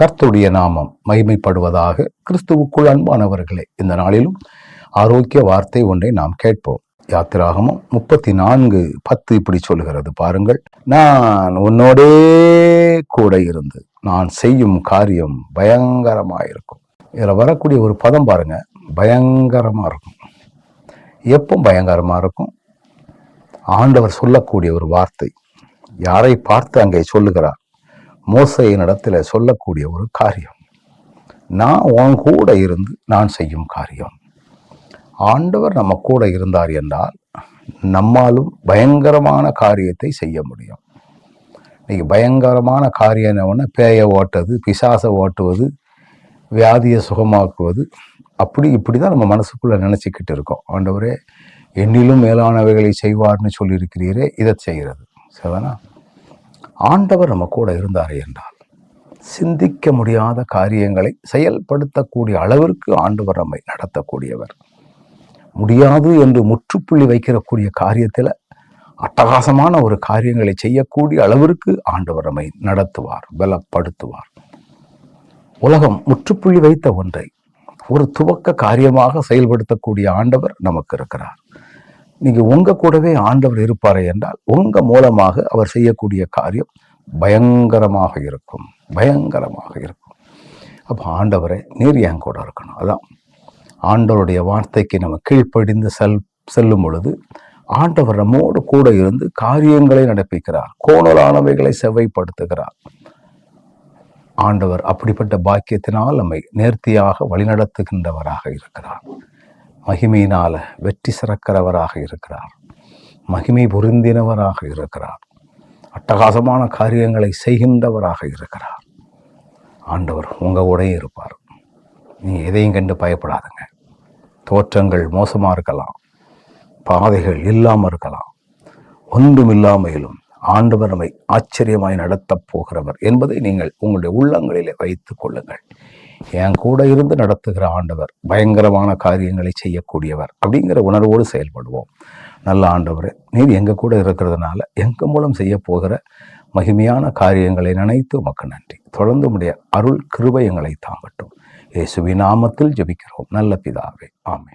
கர்த்தருடைய நாமம் மகிமைப்படுவதாக கிறிஸ்துவுக்குள் அன்பானவர்களே இந்த நாளிலும் ஆரோக்கிய வார்த்தை ஒன்றை நாம் கேட்போம். யாத்திராகமும் முப்பத்தி நான்கு பத்து இப்படி சொல்கிறது பாருங்கள் நான் உன்னோடே கூட இருந்து நான் செய்யும் காரியம் பயங்கரமாயிருக்கும். இதில் வரக்கூடிய ஒரு பதம் பாருங்க பயங்கரமாக இருக்கும். எப்போ பயங்கரமாக இருக்கும்? ஆண்டவர் சொல்லக்கூடிய ஒரு வார்த்தை. யாரை பார்த்து அங்கே சொல்லுகிறார்? மோசையின் இடத்துல சொல்லக்கூடிய ஒரு காரியம். நான் உன் கூட இருந்து நான் செய்யும் காரியம். ஆண்டவர் நம்ம கூட இருந்தார் என்றால் நம்மாலும் பயங்கரமான காரியத்தை செய்ய முடியும். இன்னைக்கு பயங்கரமான காரியம் என்னவொன்னா பேயை ஓட்டுறது பிசாசை ஓட்டுவது வியாதியை சுகமாக்குவது. அப்படி இப்படி தான் நம்ம மனசுக்குள்ளே நினச்சிக்கிட்டு இருக்கோம். ஆண்டவரே என்னிலும் மேலானவைகளை செய்வார்னு சொல்லியிருக்கிறீரே இதை செய்கிறது. சரிதானா? ஆண்டவர் நம்ம கூட இருந்தார் என்றால் சிந்திக்க முடியாத காரியங்களை செயல்படுத்தக்கூடிய அளவிற்கு ஆண்டவர் நம்மை நடத்தக்கூடியவர். முடியாது என்று முற்றுப்புள்ளி வைக்கிறக்கூடிய காரியத்தில் அட்டகாசமான ஒரு காரியங்களை செய்யக்கூடிய அளவிற்கு ஆண்டவர் நம்மை நடத்துவார் பலப்படுத்துவார். உலகம் முற்றுப்புள்ளி வைத்த ஒன்றை ஒரு துவக்க காரியமாக செயல்படுத்தக்கூடிய ஆண்டவர் நமக்கு இருக்கிறார். நீங்க உங்க கூடவே ஆண்டவர் இருப்பாரே என்றால் உங்க மூலமாக அவர் செய்யக்கூடிய காரியம் பயங்கரமாக இருக்கும். பயங்கரமாக இருக்கும். அப்போ ஆண்டவரை நீர் என் கூட இருக்கணும். அதான். ஆண்டவருடைய வார்த்தைக்கு நம்ம கீழ்ப்படிந்து செல் செல்லும் பொழுது ஆண்டவர் நம்மோடு கூட இருந்து காரியங்களை நடப்பிக்கிறார். கோணலானவைகளை செவ்வைப்படுத்துகிறார். ஆண்டவர் அப்படிப்பட்ட பாக்கியத்தினால் நம்மை நேர்த்தியாக வழிநடத்துகின்றவராக இருக்கிறார். மகிமையினால வெற்றி சிறக்கிறவராக இருக்கிறார். மகிமை பொருந்தினவராக இருக்கிறார். அட்டகாசமான காரியங்களை செய்கின்றவராக இருக்கிறார். ஆண்டவர் உங்கள் உடைய இருப்பார். நீ எதையும் கண்டு பயப்படாதுங்க. தோற்றங்கள் மோசமாக இருக்கலாம். பாதைகள் இல்லாமல் இருக்கலாம். ஒன்றும் இல்லாமையிலும் ஆண்டவர் நம்மை ஆச்சரியமாய் நடத்தப் போகிறவர் என்பதை நீங்கள் உங்களுடைய உள்ளங்களிலே வைத்துக் கொள்ளுங்கள். என் கூட இருந்து நடத்துகிற ஆண்டவர் பயங்கரமான காரியங்களை செய்யக்கூடியவர் அப்படிங்கிற உணர்வோடு செயல்படுவோம். நல்ல ஆண்டவர் நீர் எங்க கூட இருக்கிறதுனால எங்க மூலம் செய்ய போகிற மகிமையான காரியங்களை நினைத்து உமக்கு நன்றி. தொடர்ந்து உடைய அருள் கிருபை எங்களை தாங்கட்டும். இயேசுவி நாமத்தில் ஜெபிக்கிறோம். நல்ல பிதாவே. ஆமே